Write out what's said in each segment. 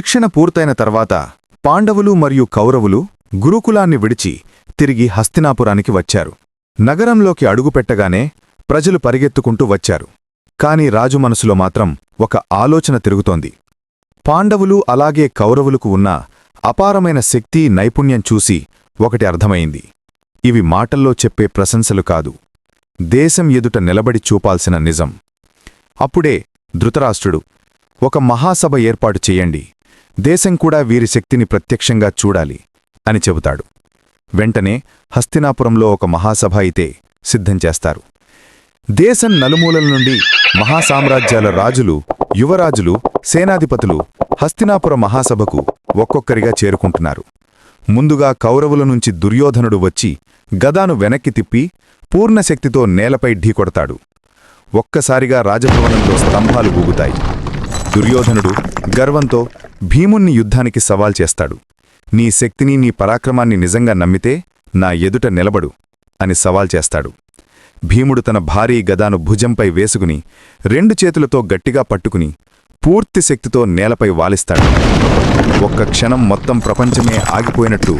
శిక్షణ పూర్తయిన తర్వాత పాండవులు మరియు కౌరవులు గురుకులాన్ని విడిచి తిరిగి హస్తినాపురానికి వచ్చారు. నగరంలోకి అడుగుపెట్టగానే ప్రజలు పరిగెత్తుకుంటూ వచ్చారు. కాని రాజు మనసులో మాత్రం ఒక ఆలోచన తిరుగుతోంది. పాండవులు అలాగే కౌరవులకు ఉన్న అపారమైన శక్తి నైపుణ్యం చూసి ఒకటి అర్థమైంది. ఇవి మాటల్లో చెప్పే ప్రశంసలు కాదు. దేశం ఎదుట నిలబడి చూపాల్సిన నిజం. అప్పుడే ధృతరాష్ట్రుడు ఒక మహాసభ ఏర్పాటు చెయ్యండి దేశం కూడా వీరి శక్తిని ప్రత్యక్షంగా చూడాలి అని చెబుతాడు. వెంటనే హస్తినాపురంలో ఒక మహాసభ అయితే సిద్ధం చేస్తారు. దేశం నలుమూలల నుండి మహాసామ్రాజ్యాల రాజులు యువరాజులు సేనాధిపతులు హస్తినాపుర మహాసభకు ఒక్కొక్కరిగా చేరుకుంటున్నారు. ముందుగా కౌరవుల నుంచి దుర్యోధనుడు వచ్చి గదాను వెనక్కి తిప్పి పూర్ణశక్తితో నేలపై ఢీకొడతాడు ఒక్కసారిగా రాజభవనంలో స్తంభాలు ఊగుతాయి దుర్యోధనుడు గర్వంతో భీముణ్ణి యుద్ధానికి సవాల్ చేస్తాడు. నీ శక్తిని నీ పరాక్రమాన్ని నిజంగా నమ్మితే నా ఎదుట నిలబడు అని సవాల్ చేస్తాడు. భీముడు తన భారీ గదాను భుజంపై వేసుకుని రెండు చేతులతో గట్టిగా పట్టుకుని పూర్తి శక్తితో నేలపై వాలిస్తాడు. ఒక్క క్షణం మొత్తం ప్రపంచమే ఆగిపోయినట్టు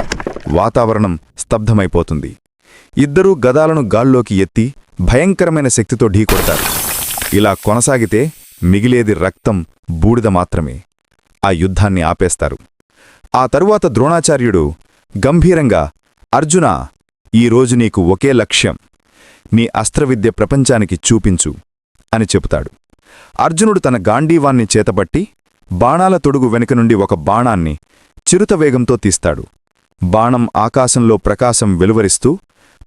వాతావరణం స్తబ్ధమైపోతుంది. ఇద్దరూ గదాలను గాల్లోకి ఎత్తి భయంకరమైన శక్తితో ఢీకొడతారు. ఇలా కొనసాగితే మిగిలేది రక్తం బూడిద మాత్రమే. ఆ యుద్ధాన్ని ఆపేస్తారు. ఆ తరువాత ద్రోణాచార్యుడు గంభీరంగా అర్జున ఈరోజు నీకు ఒకే లక్ష్యం. నీ అస్త్రవిద్య ప్రపంచానికి చూపించు అని చెబుతాడు. అర్జునుడు తన గాంధీవాన్ని చేతబట్టి బాణాల తొడుగు వెనుక నుండి ఒక బాణాన్ని చిరుతవేగంతో తీస్తాడు. బాణం ఆకాశంలో ప్రకాశం వెలువరిస్తూ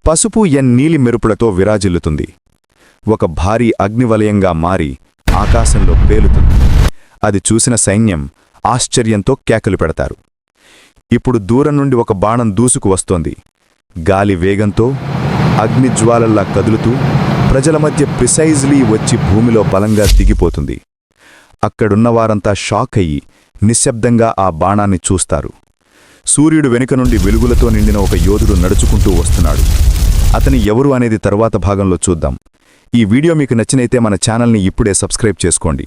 పసుపు ఎన్ నీలి మెరుపులతో విరాజిల్లుతుంది. ఒక భారీ అగ్నివలయంగా మారి ఆకాశంలో పేలుతుంది. అది చూసిన సైన్యం ఆశ్చర్యంతో కేకలు పెడతారు. ఇప్పుడు దూరం నుండి ఒక బాణం దూసుకు వస్తోంది. గాలి వేగంతో అగ్నిజ్వాలల్లా కదులుతూ ప్రజల మధ్య ప్రిసైజ్లీ వచ్చి భూమిలో బలంగా దిగిపోతుంది. అక్కడున్నవారంతా షాక్ అయ్యి నిశ్శబ్దంగా ఆ బాణాన్ని చూస్తారు. సూర్యుడు వెనుక నుండి వెలుగులతో నిండిన ఒక యోధుడు నడుచుకుంటూ వస్తున్నాడు. అతని ఎవరు అనేది తరువాత భాగంలో చూద్దాం. ఈ వీడియో మీకు నచ్చినైతే మన ఛానల్ని ఇప్పుడే సబ్స్క్రైబ్ చేసుకోండి.